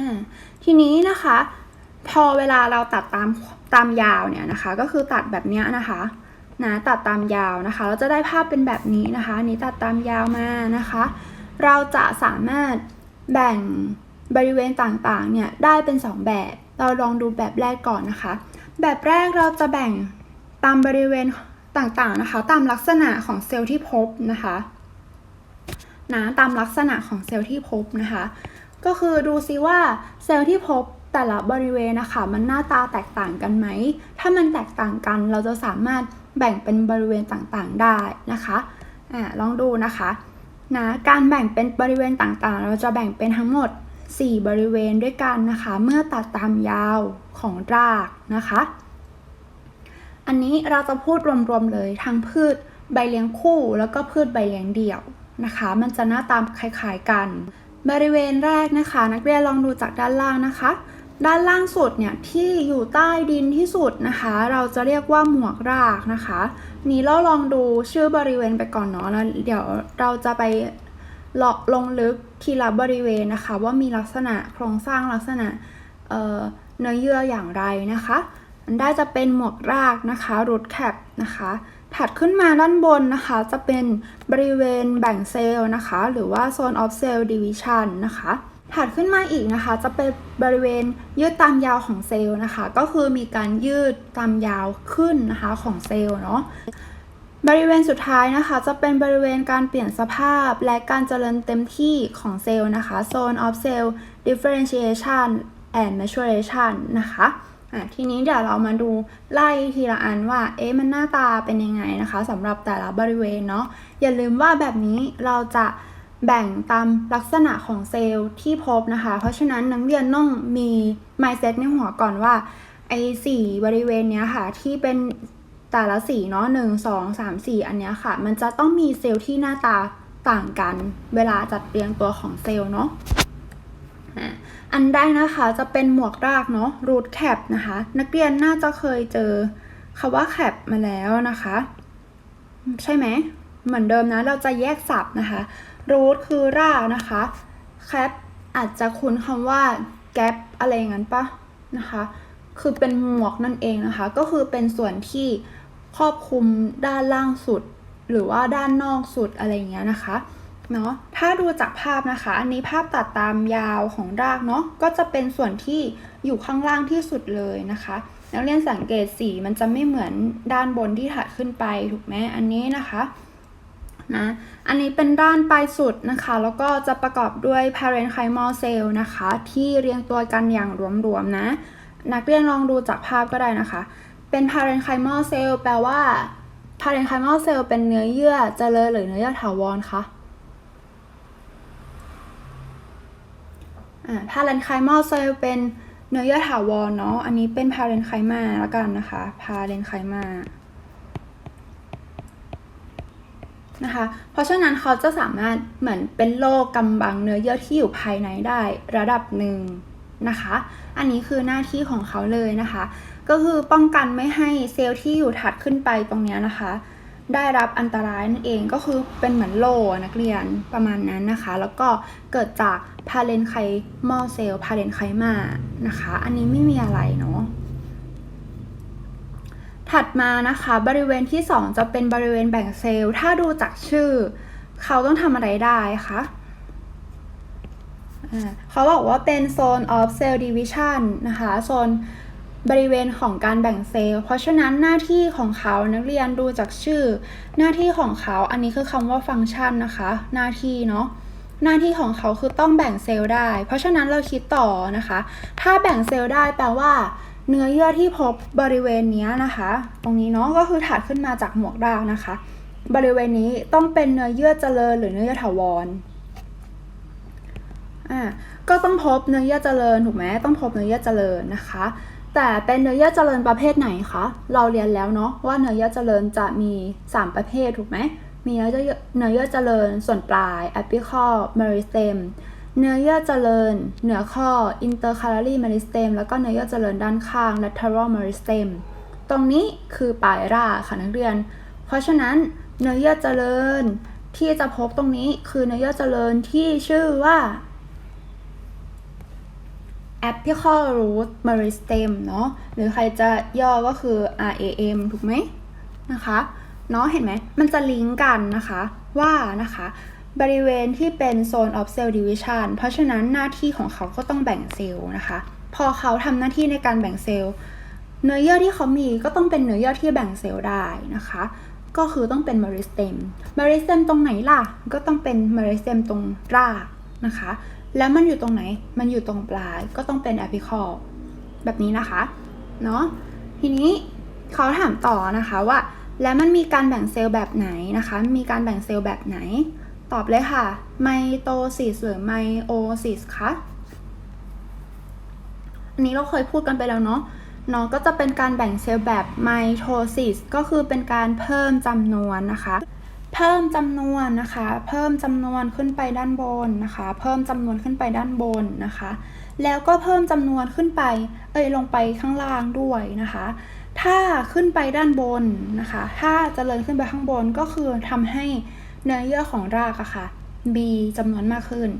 อ่าทีนี้นะคะ พอเวลาเราตัดตามตามยาวเนี่ยนะคะ ก็คือตัดแบบเนี้ยนะคะนะตัดตามยาวนะคะ เราจะได้ภาพเป็นแบบนี้นะคะนนี้ตัดตามยาวมานะคะ เราจะสามารถแบ่งบริเวณต่างๆเนี่ยได้เป็น 2 แบบ เราลองดูแบบแรกก่อนนะคะ แบบแรกเราจะแบ่งตามบริเวณต่างๆนะคะ ตามลักษณะของเซลล์ที่พบนะคะนะตามลักษณะของเซลล์ที่พบนะคะ ก็คือดูซิว่าเซลล์ที่พบแต่ละบริเวณนะคะ มันหน้าตาแตกต่างกันไหม ถ้ามันแตกต่างกันเราจะสามารถแบ่งเป็นบริเวณต่างๆได้นะคะอ่าลองดูนะคะนะการแบ่งเป็นบริเวณต่างๆ เราจะแบ่งเป็นทั้งหมด 4 บริเวณด้วยกันนะคะ เมื่อตัดตามยาวของรากนะคะ อันนี้เราจะพูดรวมๆเลยทั้งพืชใบเลี้ยงคู่ แล้วก็พืชใบเลี้ยงเดี่ยวนะคะ มันจะหน้าตามคล้ายๆกัน บริเวณแรกนะคะ นักเรียนลองดูจากด้านล่างนะคะ ด้านล่างสุดเนี่ยที่อยู่ใต้ดินที่สุดนะคะ เราจะเรียกว่าหมวกรากนะคะนี้เราลองดูชื่อบริเวณไปก่อนเนาะแล้วเดี๋ยวเราจะไปเลาะลงลึกทีละบริเวณนะคะ ว่ามีลักษณะโครงสร้างลักษณะเเนื้อเยื่ออย่างไรนะคะ อันได้จะเป็นหมวกรากนะคะรูทแคปนะคะ ถัดขึ้นมาด้านบนนะคะจะเป็นบริเวณแบ่งเซลล์นะคะ หรือว่า zone of cell division นะคะ ถัดขึ้นมาอีกนะคะ จะเป็นบริเวณยืดตามยาวของเซลล์นะคะ ก็คือมีการยืดตามยาวขึ้นนะคะของเซลล์เนาะบริเวณสุดท้ายนะคะ จะเป็นบริเวณการเปลี่ยนสภาพและการเจริญเต็มที่ของเซลล์นะคะ zone of cell differentiation and maturation นะคะ อะทีนี้เดี๋ยวเรามาดูไล่ทีละอันว่า เอ๊ะมันหน้าตาเป็นยังไงนะคะสำหรับแต่ละบริเวณเนาะอย่าลืมว่าแบบนี้เราจะแบ่งตามลักษณะของเซลล์ที่พบนะคะ เพราะฉะนั้นนักเรียนต้องมี mindset ในหัวก่อนว่าไอ้สี่บริเวณเนี้ยค่ะที่เป็นแต่ละสีเนาะหนึ่งสองสามสี่อันเนี้ยค่ะ มันจะต้องมีเซลล์ที่หน้าตาต่างกัน เวลาจัดเรียงตัวของเซลล์เนาะ อันได้นะคะจะเป็นหมวกรากเนาะ root cap นะคะ นักเรียนน่าจะเคยเจอคาว่า cap มาแล้วนะคะ ใช่ไหม เหมือนเดิมนะ เราจะแยกศัพท์นะคะ root คือรากนะคะ cap อาจจะคุ้นคำว่า gap อะไรงั้นปะนะคะ คือเป็นหมวกนั่นเองนะคะ ก็คือเป็นส่วนที่ครอบคลุมด้านล่างสุด หรือว่าด้านนอกสุดอะไรเงี้ยนะคะ เนาะถ้าดูจากภาพนะคะ อันนี้ภาพตัดตามยาวของรากเนาะก็จะเป็นส่วนที่อยู่ข้างล่างที่สุดเลยนะคะนักเรียนสังเกตสีมันจะไม่เหมือนด้านบนที่ถัดขึ้นไปถูกไหมอันนี้นะคะนะอันนี้เป็นด้านปลายสุดนะคะ แล้วก็จะประกอบด้วย parenchymal cell นะคะ ที่เรียงตัวกันอย่างรวมๆนะ นักเรียนลองดูจากภาพก็ได้นะคะ เป็น parenchymal cell แปลว่า parenchymal cell เป็นเนื้อเยื่อเจริญหรือเนื้อเยื่อถาวรคะ พาเรนไคมาเซลเป็นเนื้อเยื่อถาวรเนาะ อันนี้เป็นพาเรนไคมาแล้วกันนะคะ พาเรนไคมานะคะ เพราะฉะนั้นเขาจะสามารถเหมือนเป็นโรคกำบังเนื้อเยื่อที่อยู่ภายในได้ระดับหนึ่งนะคะ อันนี้คือหน้าที่ของเขาเลยนะคะ ก็คือป้องกันไม่ให้เซลล์ที่อยู่ถัดขึ้นไปตรงนี้นะคะ ได้รับอันตรายนั่นเองก็คือเป็นเหมือนโลนักเรียนประมาณนั้นนะคะ แล้วก็เกิดจากพาเลนไคมอเซลพาเลนไคมานะคะ อันนี้ไม่มีอะไรเนาะถัดมานะคะบริเวณที่ 2 จะเป็นบริเวณแบ่งเซลล์ ถ้าดูจากชื่อ เขาต้องทำอะไรได้คะเขาบอกว่าเป็นโซน of cell division นะคะโซน บริเวณของการแบ่งเซลล์ เพราะฉะนั้นหน้าที่ของเขานักเรียนดูจากชื่อ หน้าที่ของเขาอันนี้คือคำว่าฟังก์ชันนะคะ หน้าที่เนาะหน้าที่ของเขาคือต้องแบ่งเซลล์ได้ เพราะฉะนั้นเราคิดต่อนะคะ ถ้าแบ่งเซลล์ได้แปลว่า เนื้อเยื่อที่พบบริเวณนี้นะคะ ตรงนี้เนาะก็คือถัดขึ้นมาจากหมวกรากนะคะ บริเวณนี้ต้องเป็นเนื้อเยื่อเจริญหรือเนื้อเยื่อถาวรอ่าก็ต้องพบเนื้อเยื่อเจริญถูกไหมต้องพบเนื้อเยื่อเจริญนะคะ แต่เป็นเนื้อเยื่อเจริญประเภทไหนคะ เราเรียนแล้วเนาะว่าเนื้อเยื่อเจริญจะมี 3 ประเภทถูกไหม มีเนื้อเยื่อเนื้อเยื่อเจริญส่วนปลาย apical meristem เนื้อเยื่อเจริญ เหนือข้อ intercalary meristem แล้วก็เนื้อเยื่อเจริญด้านข้าง lateral meristem ตรงนี้คือปลายราค่ะนักเรียน เพราะฉะนั้นเนื้อเยื่อเจริญที่จะพบตรงนี้คือเนื้อเยื่อเจริญที่ชื่อว่า apical root meristem เนาะหรือใครจะย่อก็คือ RAM ถูกไหมนะคะเนาะเห็นไหมมันจะลิงก์กันนะคะว่านะคะบริเวณที่เป็นโซน of cell division เพราะฉะนั้นหน้าที่ของเขาก็ต้องแบ่งเซลล์นะคะ พอเขาทำหน้าที่ในการแบ่งเซลล์ เนื้อเยื่อที่เขามีก็ต้องเป็นเนื้อเยื่อที่แบ่งเซลล์ได้นะคะ ก็คือต้องเป็น meristem meristem ตรงไหนล่ะ ก็ต้องเป็น meristem ตรงรากนะคะ แล้วมันอยู่ตรงไหน มันอยู่ตรงปลาย ก็ต้องเป็น apical แบบนี้นะคะ เนาะ ทีนี้เขาถามต่อนะคะว่า แล้วมันมีการแบ่งเซลล์แบบไหนนะคะ มีการแบ่งเซลล์แบบไหน ตอบเลยค่ะ ไมโตซิสหรือไมโอซิสคะ อันนี้เราเคยพูดกันไปแล้วเนาะเนาะก็จะเป็นการแบ่งเซลล์แบบไมโทซิสก็คือเป็นการเพิ่มจำนวนนะคะ พิ่มจำนวนนะคะ เพิ่มจำนวนขึ้นไปด้านบนนะคะ เพิ่มจำนวนขึ้นไปด้านบนนะคะ แล้วก็เพิ่มจำนวนขึ้นไป เอ้ยลงไปข้างล่างด้วยนะคะ ถ้าขึ้นไปด้านบนนะคะ ถ้าเจริญขึ้นไปข้างบนก็คือทำให้เนื้อเยื่อของรากอะค่ะ B จำนวนมากขึ้น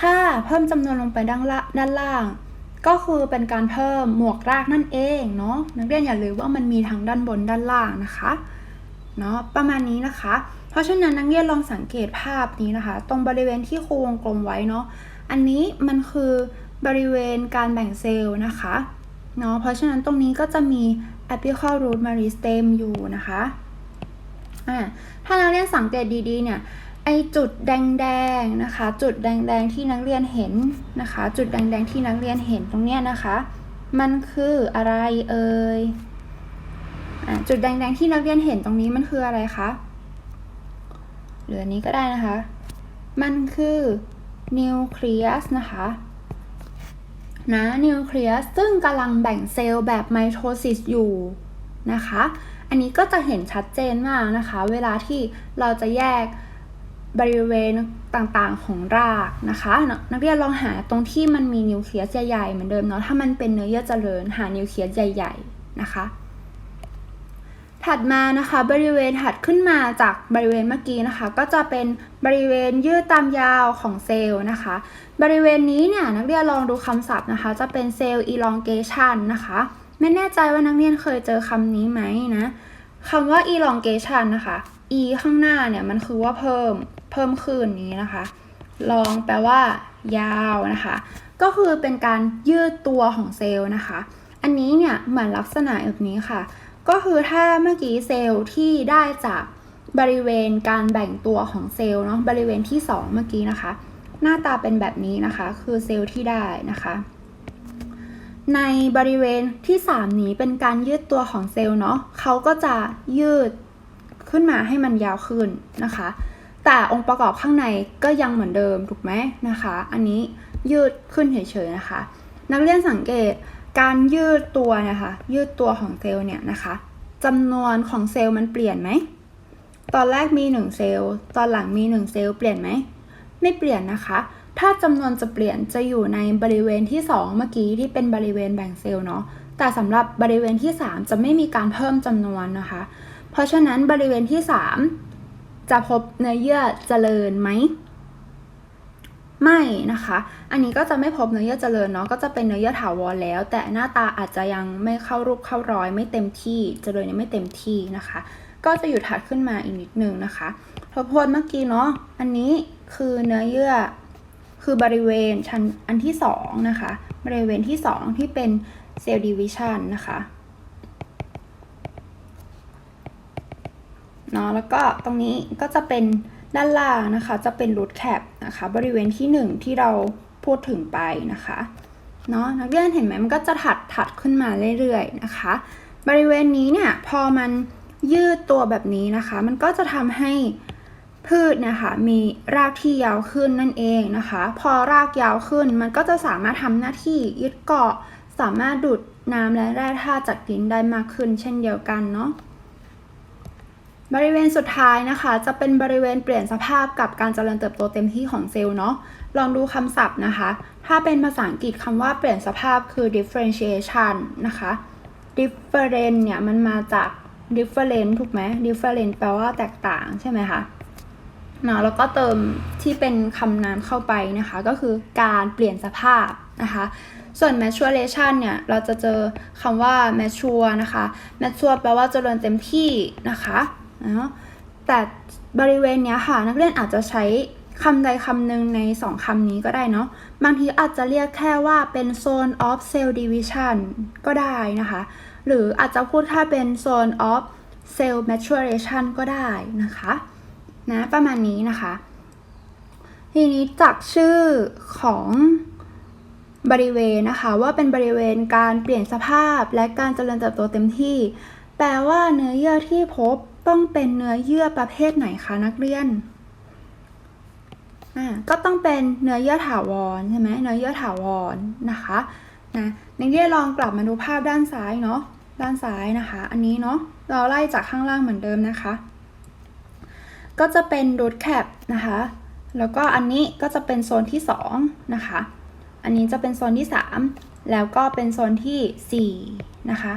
ถ้าเพิ่มจำนวนลงไปด้านละด้านล่าง ก็คือเป็นการเพิ่มหมวกรากนั่นเองเนาะนักเรียนอย่าลืมว่ามันมีทั้งด้านบนด้านล่างนะคะเนาะประมาณนี้นะคะ เพราะฉะนั้นนักเรียนลองสังเกตภาพนี้นะคะ ตรงบริเวณที่ครูวงกลมไว้เนาะอันนี้มันคือบริเวณการแบ่งเซลล์นะคะเนาะเพราะฉะนั้นตรงนี้ก็จะมี apical root meristem อยู่นะคะอ่าถ้านักเรียนสังเกตดีๆเนี่ยไอจุดแดงๆนะคะ จุดแดงๆที่นักเรียนเห็นนะคะ จุดแดงๆที่นักเรียนเห็นตรงเนี้ยนะคะ มันคืออะไรเอ่ยจุดแดงๆที่นักเรียนเห็นตรงนี้มันคืออะไรคะ หรืออันนี้ก็ได้นะคะ มันคือนิวเคลียสนะคะนะนิวเคลียสซึ่งกำลังแบ่งเซลล์แบบไมโทซิสอยู่นะคะ อันนี้ก็จะเห็นชัดเจนมากนะคะ เวลาที่เราจะแยกบริเวณต่างๆของรากนะคะ นักเรียนลองหาตรงที่มันมีนิวเคลียสใหญ่ๆเหมือนเดิมเนาะถ้ามันเป็นเนื้อเยื่อเจริญหานิวเคลียสใหญ่ ๆ นะคะ ถัดมานะคะบริเวณถัดขึ้นมาจากบริเวณเมื่อกี้นะคะ ก็จะเป็นบริเวณยืดตามยาวของเซลล์นะคะ บริเวณนี้เนี่ยนักเรียนลองดูคำศัพท์นะคะ จะเป็นเซลล์ elongation นะคะ ไม่แน่ใจว่านักเรียนเคยเจอคำนี้ไหมนะคำว่า elongation นะคะ e ข้างหน้าเนี่ยมันคือว่าเพิ่มเพิ่มขึ้นนี้นะคะ ลองแปลว่า ยาวนะคะ ก็คือเป็นการยืดตัวของเซลล์นะคะ อันนี้เนี่ยเหมือนลักษณะแบบนี้ค่ะ ก็คือถ้าเมื่อกี้เซลล์ที่ได้จากบริเวณการแบ่งตัวของเซลล์เนาะบริเวณที่ 2 เมื่อกี้นะคะ หน้าตาเป็นแบบนี้นะคะ คือเซลล์ที่ได้นะคะ ในบริเวณที่ 3 นี้เป็นการยืดตัวของเซลล์เนาะเขาก็จะยืดขึ้นมาให้มันยาวขึ้นนะคะ แต่องค์ประกอบข้างในก็ยังเหมือนเดิมถูกไหมนะคะ อันนี้ยืดขึ้นเฉยๆนะคะ นักเรียนสังเกต การยืดตัวนะคะ ยืดตัวของเซลล์เนี่ยนะคะจำนวนของเซลล์มันเปลี่ยนไหม ตอนแรกมี 1 เซลล์ ตอนหลังมี 1 เซลล์เปลี่ยนไหม ไม่เปลี่ยนนะคะ ถ้าจำนวนจะเปลี่ยนจะอยู่ในบริเวณที่ 2 เมื่อกี้ที่เป็นบริเวณแบ่งเซลล์เนาะ แต่สำหรับบริเวณที่ 3 จะไม่มีการเพิ่มจำนวนนะคะ เพราะฉะนั้นบริเวณที่ 3 จะพบเนื้อเยื่อเจริญไหม ไม่นะคะ อันนี้ก็จะไม่พบเนื้อเยื่อเจริญเนาะ ก็จะเป็นเนื้อเยื่อถาวรแล้ว แต่หน้าตาอาจจะยังไม่เข้ารูปเข้ารอย ไม่เต็มที่เจริญยังไม่เต็มที่นะคะ ก็จะอยู่ถัดขึ้นมาอีกนิดนึงนะคะทบทวนเมื่อกี้เนาะ อันนี้คือเนื้อเยื่อคือบริเวณชั้นอันที่สองนะคะ บริเวณที่สองที่เป็นเซลล์ดิวิชันนะคะเนาะแล้วก็ตรงนี้ก็จะเป็น ด้านล่างนะคะจะเป็นรูทแคปนะคะบริเวณที่ 1 ที่เราพูดถึงไปนะคะเนาะนักเรียนเห็นไหมมันก็จะถัดถัดขึ้นมาเรื่อยๆนะคะ บริเวณนี้เนี่ยพอมันยืดตัวแบบนี้นะคะ มันก็จะทำให้พืชนี่ยค่ะมีรากที่ยาวขึ้นนั่นเองนะคะ พอรากยาวขึ้นมันก็จะสามารถทำหน้าที่ยึดเกาะ สามารถดูดน้ำและแร่ธาตุจากดินได้มากขึ้น เช่นเดียวกันเนาะ บริเวณสุดท้ายนะคะ จะเป็นบริเวณเปลี่ยนสภาพกับการเจริญเติบโตเต็มที่ของเซลล์เนาะลองดูคำศัพท์นะคะ ถ้าเป็นภาษาอังกฤษคำว่าเปลี่ยนสภาพคือ differentiation นะคะ different เนี่ยมันมาจาก different ถูกไหม different แปลว่าแตกต่างใช่ไหมคะเนาะแล้วก็เติมที่เป็นคำนามเข้าไปนะคะ ก็คือการเปลี่ยนสภาพนะคะ ส่วน maturation เนี่ย เราจะเจอคำว่า mature นะคะ mature แปลว่าเจริญเต็มที่นะคะ นะแต่บริเวณเนี้ยค่ะ นักเรียนอาจจะใช้คำใดคำหนึ่งในสองคำนี้ก็ได้เนาะบางทีอาจจะเรียกแค่ว่าเป็น zone of cell division ก็ได้นะคะ หรืออาจจะพูดถ้าเป็น zone of cell maturation ก็ได้นะคะนะประมาณนี้นะคะ ทีนี้จากชื่อของบริเวณนะคะ ว่าเป็นบริเวณการเปลี่ยนสภาพและการเจริญเติบโตเต็มที่ แปลว่าเนื้อเยื่อที่พบ ต้องเป็นเนื้อเยื่อประเภทไหนคะนักเรียนอ่าก็ต้องเป็นเนื้อเยื่อถาวรใช่ไหมเนื้อเยื่อถาวรนะคะนะนักเรียนลองกลับมาดูภาพด้านซ้ายเนาะด้านซ้ายนะคะ อันนี้เนาะเราไล่จากข้างล่างเหมือนเดิมนะคะ ก็จะเป็น root cap นะคะ แล้วก็อันนี้ก็จะเป็นโซนที่2นะคะ อันนี้จะเป็นโซนที่ 3 แล้วก็เป็นโซนที่4นะคะ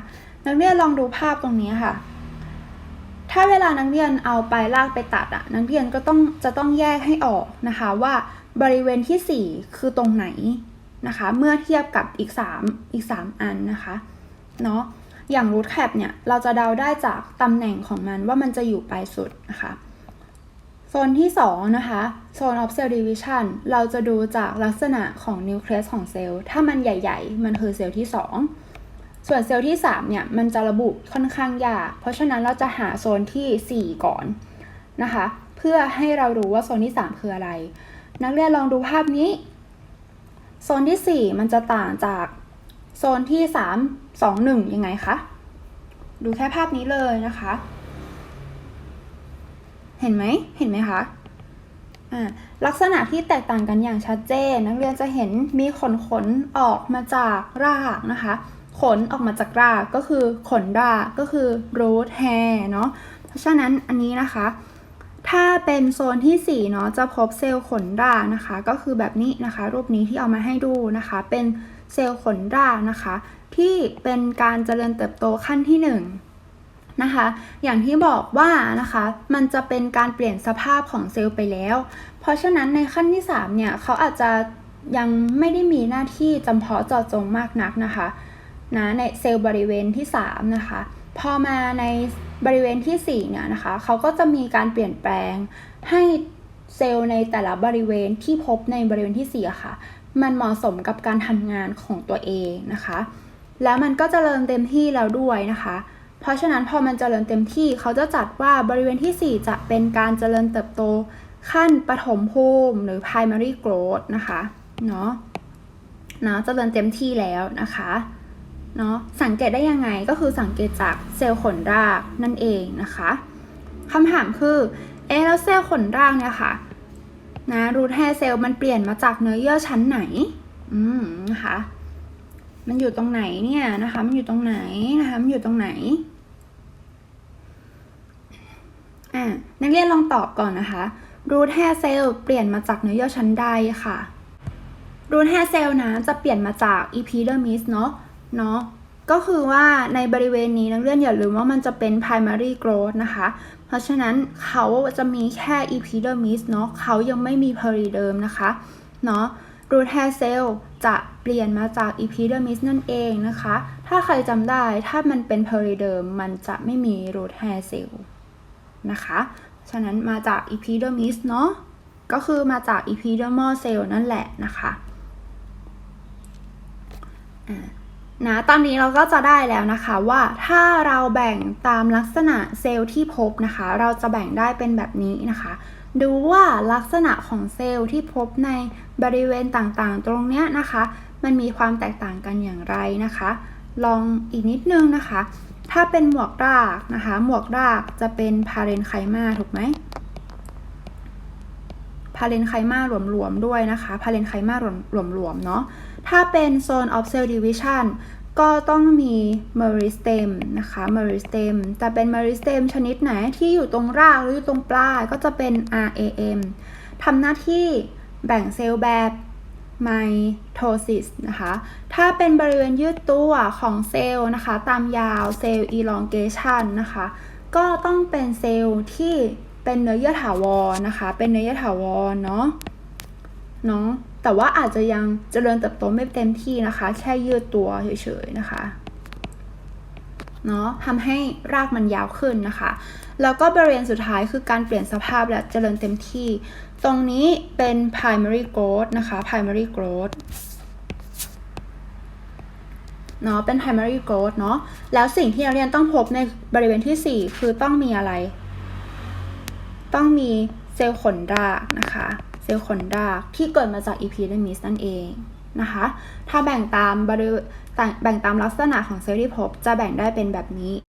นักเรียนลองดูภาพตรงนี้ค่ะ ถ้าเวลานักเรียนเอาปลายลากไปตัดอะนักเรียนก็ต้องจะต้องแยกให้ออกนะคะว่าบริเวณที่ 4 คือตรงไหนนะคะ เมื่อเทียบกับอีก 3 อีก 3 อันนะคะเนาะอย่าง root cap เนี่ยเราจะเดาได้จากตำแหน่งของมันว่ามันจะอยู่ปลายสุดนะคะโซนที่ 2 นะคะโซน of cell division เราจะดูจากลักษณะของนิวเคลียสของเซลล์ถ้ามันใหญ่ ๆ มันคือเซลล์ที่ 2 ส่วนเซลล์ที่ 3 เนี่ย มันจะระบุค่อนข้างยาก เพราะฉะนั้นเราจะหาโซนที่ 4 ก่อนนะคะ เพื่อให้เรารู้ว่าโซนที่ 3 คืออะไร นักเรียนลองดูภาพนี้ โซนที่ 4 มันจะต่างจากโซนที่ 3 2 1 ยังไงคะ ดูแค่ภาพนี้เลยนะคะ เห็นไหม เห็นไหมคะลักษณะที่แตกต่างกันอย่างชัดเจน นักเรียนจะเห็นมีขนขนออกมาจากรากนะคะ ขนออกมาจากรากก็คือขนรากก็คือ root hair เนาะเพราะฉะนั้นอันนี้นะคะ ถ้าเป็นโซนที่ 4 เนาะจะพบเซลล์ขนรากนะคะ ก็คือแบบนี้นะคะ รูปนี้ที่เอามาให้ดูนะคะ เป็นเซลล์ขนรากนะคะ ที่เป็นการเจริญเติบโตขั้นที่ 1นะคะ อย่างที่บอกว่านะคะ มันจะเป็นการเปลี่ยนสภาพของเซลล์ไปแล้ว เพราะฉะนั้นในขั้นที่ 3 เนี่ย เขาอาจจะยังไม่ได้มีหน้าที่จำเพาะเจาะจงมากนักนะคะ นะในเซลล์บริเวณที่ 3 นะคะ พอมาในบริเวณที่4เนี่ยนะคะเขาก็จะมีการเปลี่ยนแปลงให้เซลล์ในแต่ละบริเวณที่พบในบริเวณที่4ะค่ะ มันเหมาะสมกับการทำงานของตัวเองนะคะ แล้วมันก็จเจริญเต็มที่แล้วด้วยนะคะ เพราะฉะนั้นพอมันจเจริญเต็มที่เขาจะจัดว่าบริเวณที่ 4 จะเป็นการเจริญเติบโตขั้นปฐมภูมิหรือ primary growth นะคะ เนาะเนาะเจริญเต็มที่แล้วนะคะ เนาะสังเกตได้ยังไงก็คือสังเกตจากเซลล์ขนรากนั่นเองนะคะคำถามคือเอ๊แล้วเซลล์ขนรากเนี่ยค่ะนะรูทแฮเซลล์มันเปลี่ยนมาจากเนื้อเยื่อชั้นไหน อืมนะคะมันอยู่ตรงไหนเนี่ยนะคะ มันอยู่ตรงไหนนะคะมันอยู่ตรงไหนอ่านักเรียนลองตอบก่อนนะคะรูทแฮเซลล์เปลี่ยนมาจากเนื้อเยื่อชั้นใดค่ะรูทแฮเซลล์นะจะเปลี่ยนมาจากอีพีเดอร์มิสเนาะ เนาะก็คือว่าในบริเวณนี้นักเรียนอย่าลืมว่ามันจะเป็น primary growth นะคะ เพราะฉะนั้นเขาจะมีแค่ epidermis เนาะเขายังไม่มี periderm นะคะเนาะ root hair cell จะเปลี่ยนมาจาก epidermis นั่นเองนะคะ ถ้าใครจำได้ถ้ามันเป็น periderm มันจะไม่มี root hair cell นะคะ ฉะนั้นมาจาก epidermis เนาะก็คือมาจาก epidermal cell นั่นแหละนะคะอ่า นะตอนนี้เราก็จะได้แล้วนะคะว่าถ้าเราแบ่งตามลักษณะเซลล์ที่พบนะคะ เราจะแบ่งได้เป็นแบบนี้นะคะ ดูว่าลักษณะของเซลล์ที่พบในบริเวณต่างๆ ตรงเนี้ยนะคะ มันมีความแตกต่างกันอย่างไรนะคะ ลองอีกนิดนึงนะคะ ถ้าเป็นหมวกรากนะคะ หมวกรากจะเป็นพาเรนไคมาถูกไหมพาเรนไคมาหลวมๆด้วยนะคะพาเรนไคมาหลวมๆเนาะ ถ้าเป็นโซน of cell division ก็ต้องมี meristem นะคะ meristem แต่เป็น meristem ชนิดไหนที่อยู่ตรงรากหรืออยู่ตรงปลายก็จะเป็น RAM ทำหน้าที่แบ่งเซลล์แบบ mitosis นะคะ ถ้าเป็นบริเวณยืดตัวของเซลล์นะคะ ตามยาวเซลล์ elongation นะคะ ก็ต้องเป็นเซลล์ที่เป็นเนื้อเยื่อถาวรนะคะ เป็นเนื้อเยื่อถาวรเนาะ เนาะ แต่ว่าอาจจะยังเจริญเติบโตไม่เต็มที่นะคะ แค่ยืดตัวเฉยๆนะคะเนาะทำให้รากมันยาวขึ้นนะคะ แล้วก็บริเวณสุดท้ายคือการเปลี่ยนสภาพและเจริญเต็มที่ ตรงนี้เป็น primary growth นะคะ primary growth เนาะเป็น primary growth เนาะแล้วสิ่งที่นักเรียนต้องพบในบริเวณที่ 4 คือต้องมีอะไร ต้องมีเซลล์ขนรากนะคะ เซลล์ขนดากที่เกิดมาจาก epidermis นั่นเองนะคะ ถ้าแบ่งตามบริแบ่งตามลักษณะของเซลล์ที่พบจะแบ่งได้เป็นแบบนี้